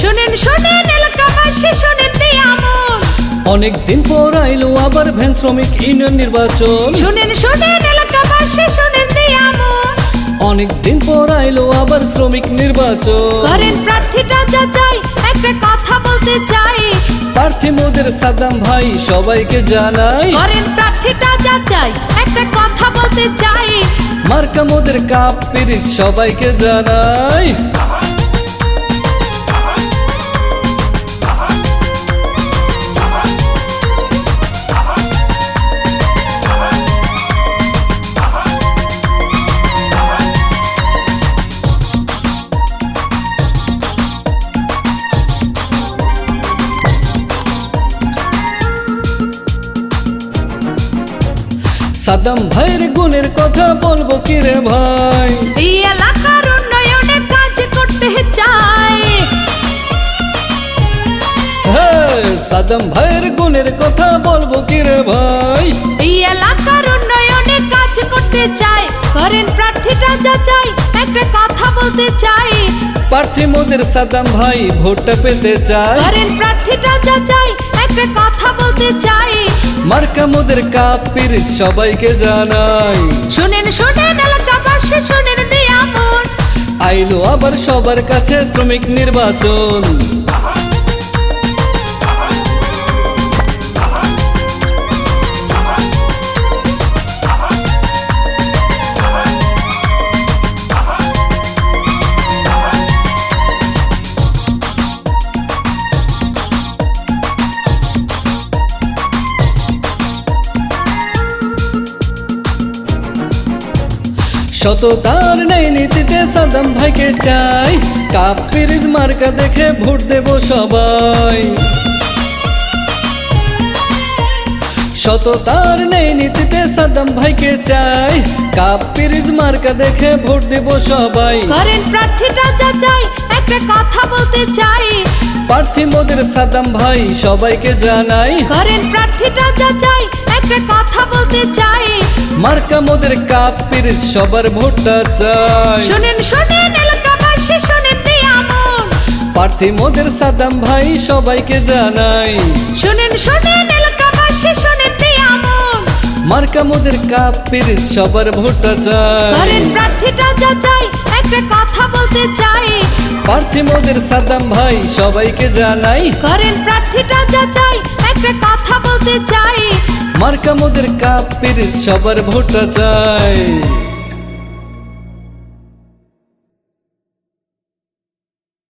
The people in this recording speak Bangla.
শুনেন শুনেন এলাকাবাসী শুনেন দিয়ামন অনেক দিন পর আইলো আবার ভ্যান শ্রমিক ইউনিয়ন নির্বাচন। শুনেন শুনেন এলাকাবাসী শুনেন দিয়ামন অনেক দিন পর আইলো আবার শ্রমিক নির্বাচন। করেন প্রার্থীটা যাচাই একটা কথা বলতে চাই প্রার্থী মোদের সাদ্দাম ভাই সবাইকে জানাই। করেন প্রার্থীটা যাচাই একটা কথা বলতে চাই মার্কা মোদের কাপ পিরিত সবাইকে জানাই। সাদ্দাম ভাইয়ের গুণের কথা বলব কি রে ভাই? এই এলাকার উন্নয়নে কাজ করতে চাই। হ্যাঁ সাদ্দাম ভাইয়ের গুণের কথা বলব কি রে ভাই? এই এলাকার উন্নয়নে কাজ করতে চাই। করেন প্রার্থীটা যাচাই একটা কথা বলতে চাই। প্রার্থী মোদের সাদ্দাম ভাই ভোটটা পেতে চায়। করেন প্রার্থীটা যাচাই মার্কা মোদের কাপির সবাইকে জানাই। শুনেন শুনেন এলাকাবাসী শুনেন দিয়ামন আইলো আবার সবার কাছে শ্রমিক নির্বাচন। সততার নেই নীতিতে সাদাম ভাইকে চাই। কাপ পিরিজ মার্কা দেখে ভোট দেব সবাই। সততার নেই নীতিতে সাদাম ভাইকে চাই। কাপ পিরিজ মার্কা দেখে ভোট দেব সবাই। করেন প্রার্থীটা যাচাই একটা কথা বলতে চাই। প্রার্থী মোদের সাদ্দাম ভাই সবাইকে জানাই। করেন প্রার্থীটা মার্কা মোদের কাপ পিরিজ সবার ভোটটা চাই। শুনেন শুনেন এলাকাবাসী শুনেন প্রার্থী মোদের সাদ্দাম ভাই সবাইকে জানাই। শুনেন শুনেন এলাকাবাসী শুনেন দিয়ামন মার্কা মোদের কাপ সবার ভোটটা চাই। করেন প্রার্থীটা যাচাই একটা কথা বলতে চাই। প্রার্থী মোদের সাদ্দাম ভাই সবাইকে জানাই। করেন প্রার্থীটা যাচাই একটা কথা বলতে চাই। মার্কা মোদের কাপের সবার ভোটা চাই।